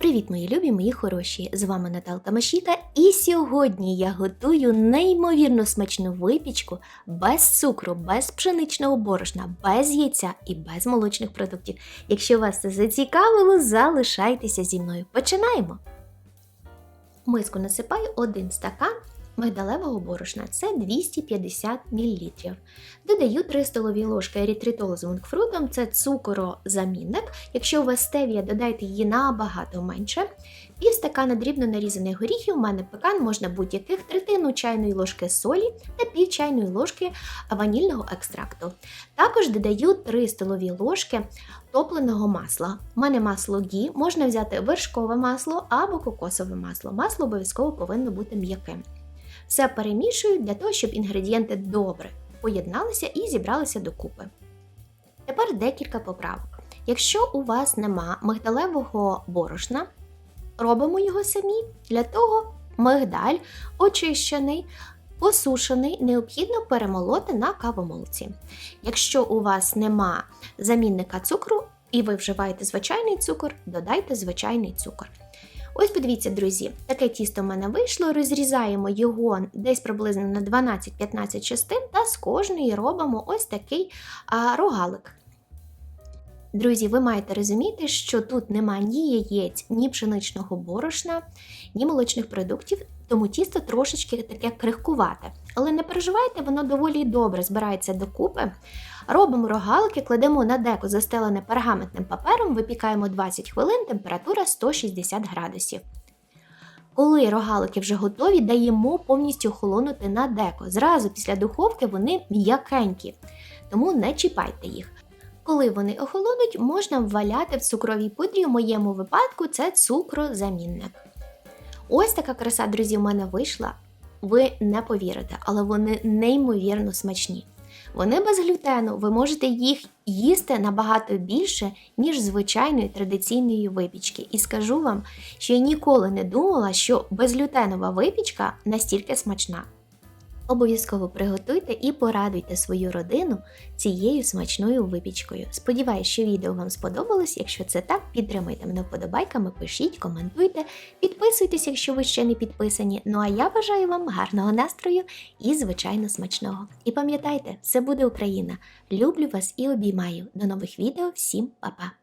Привіт, мої любі, мої хороші! З вами Наталка Машіта, і сьогодні я готую неймовірно смачну випічку без цукру, без пшеничного борошна, без яйця і без молочних продуктів. Якщо вас це зацікавило, залишайтеся зі мною. Починаємо! В миску насипаю один стакан мигдалевого борошна, це 250 мл. Додаю 3 столові ложки ерітритолу з мункфрутом, це цукорозамінник. Якщо у вас стевія, додайте її набагато менше. Пів стакана дрібно нарізаних горіхів, у мене пекан можна будь-яких, третину чайної ложки солі та пів чайної ложки ванільного екстракту. Також додаю 3 столові ложки топленого масла. У мене масло гі, можна взяти вершкове масло або кокосове масло. Масло обов'язково повинно бути м'яким. Все перемішую для того, щоб інгредієнти добре поєдналися і зібралися докупи. Тепер декілька поправок. Якщо у вас нема мигдалевого борошна, робимо його самі. Для того мигдаль очищений, посушений, необхідно перемолоти на кавомолці. Якщо у вас нема замінника цукру і ви вживаєте звичайний цукор, додайте звичайний цукор. Ось подивіться, друзі, таке тісто в мене вийшло. Розрізаємо його десь приблизно на 12-15 частин, та з кожної робимо ось такий рогалик. Друзі, ви маєте розуміти, що тут немає ні яєць, ні пшеничного борошна, ні молочних продуктів, тому тісто трошечки таке крихкувате. Але не переживайте, воно доволі добре збирається докупи. Робимо рогалики, кладемо на деко застелене пергаментним папером, випікаємо 20 хвилин, температура 160 градусів. Коли рогалики вже готові, даємо повністю охолонути на деко. Зразу після духовки вони м'якенькі, тому не чіпайте їх. Коли вони охолонуть, можна вваляти в цукровій пудрі, в моєму випадку це цукрозамінник. Ось така краса, друзі, в мене вийшла. Ви не повірите, але вони неймовірно смачні. Вони без глютену, ви можете їх їсти набагато більше, ніж звичайної традиційної випічки. І скажу вам, що я ніколи не думала, що безглютенова випічка настільки смачна. Обов'язково приготуйте і порадуйте свою родину цією смачною випічкою. Сподіваюсь, що відео вам сподобалось. Якщо це так, підтримайте мене вподобайками, пишіть, коментуйте, підписуйтесь, якщо ви ще не підписані. Ну а я бажаю вам гарного настрою і, звичайно, смачного. І пам'ятайте, все буде Україна! Люблю вас і обіймаю. До нових відео, всім па-па!